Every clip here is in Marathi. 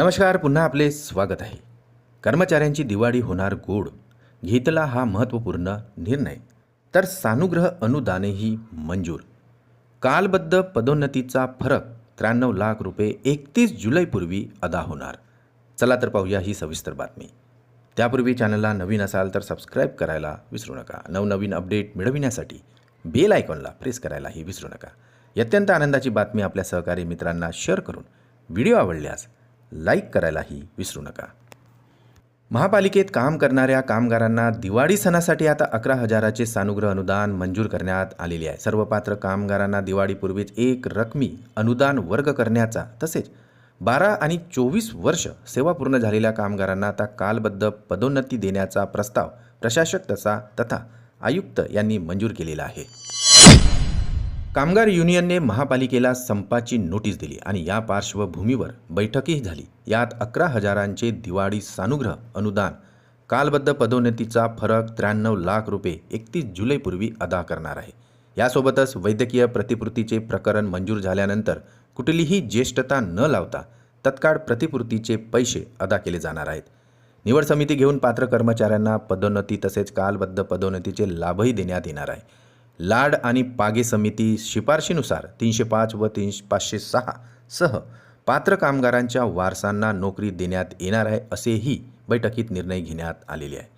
नमस्कार पुन्हा आपले स्वागत आहे. कर्मचाऱ्यांची दिवाळी होणार गोड. घेतला हा महत्त्वपूर्ण निर्णय. तर सानुग्रह अनुदानही मंजूर. कालबद्ध पदोन्नतीचा फरक त्र्याण्णव लाख रुपये एकतीस जुलैपूर्वी अदा होणार. चला तर पाहूया ही सविस्तर बातमी. त्यापूर्वी चॅनलला नवीन असाल तर सबस्क्राईब करायला विसरू नका. नवनवीन अपडेट मिळविण्यासाठी बेल आयकॉनला प्रेस करायलाही विसरू नका. अत्यंत आनंदाची बातमी आपल्या सहकारी मित्रांना शेअर करून व्हिडिओ आवडल्यास लाईक करायलाही विसरू नका. महापालिकेत काम करणाऱ्या कामगारांना दिवाळी सणासाठी आता अकरा हजाराचे सानुग्रह अनुदान मंजूर करण्यात आलेले आहे. सर्व पात्र कामगारांना दिवाळीपूर्वीच एक रकमी अनुदान वर्ग करण्याचा तसेच बारा आणि चोवीस वर्ष सेवा पूर्ण झालेल्या कामगारांना आता कालबद्ध पदोन्नती देण्याचा प्रस्ताव प्रशासक तसा तथा आयुक्त यांनी मंजूर केलेला आहे. कामगार युनियनने महापालिकेला संपाची नोटीस दिली आणि या पार्श्वभूमीवर बैठकही झाली. यात अकरा हजारांचे दिवाळी सानुग्रह अनुदान कालबद्ध पदोन्नतीचा फरक त्र्याण्णव लाख रुपये एकतीस जुलैपूर्वी अदा करणार आहे. यासोबतच वैद्यकीय प्रतिपूर्तीचे प्रकरण मंजूर झाल्यानंतर कुठलीही ज्येष्ठता न लावता तत्काळ प्रतिपूर्तीचे पैसे अदा केले जाणार आहेत. निवड समिती घेऊन पात्र कर्मचाऱ्यांना पदोन्नती तसेच कालबद्ध पदोन्नतीचे लाभही देण्यात येणार आहे. लाड आणि पागे समिती शिफारशीनुसार तीनशे पाच व तीनशे पाचशे सहा सह पात्र कामगारांच्या वारसांना नोकरी देण्यात येणार आहे असेही बैठकीत निर्णय घेण्यात आलेले आहे.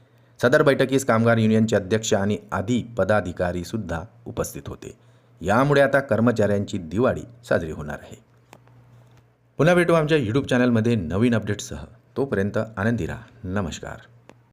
सदर बैठकीस कामगार युनियनचे अध्यक्ष आणि आदी पदाधिकारीसुद्धा उपस्थित होते. यामुळे आता कर्मचाऱ्यांची दिवाळी साजरी होणार आहे. पुन्हा भेटू आमच्या यूट्यूब चॅनलमध्ये नवीन अपडेट्ससह तोपर्यंत आनंदी राहा. नमस्कार.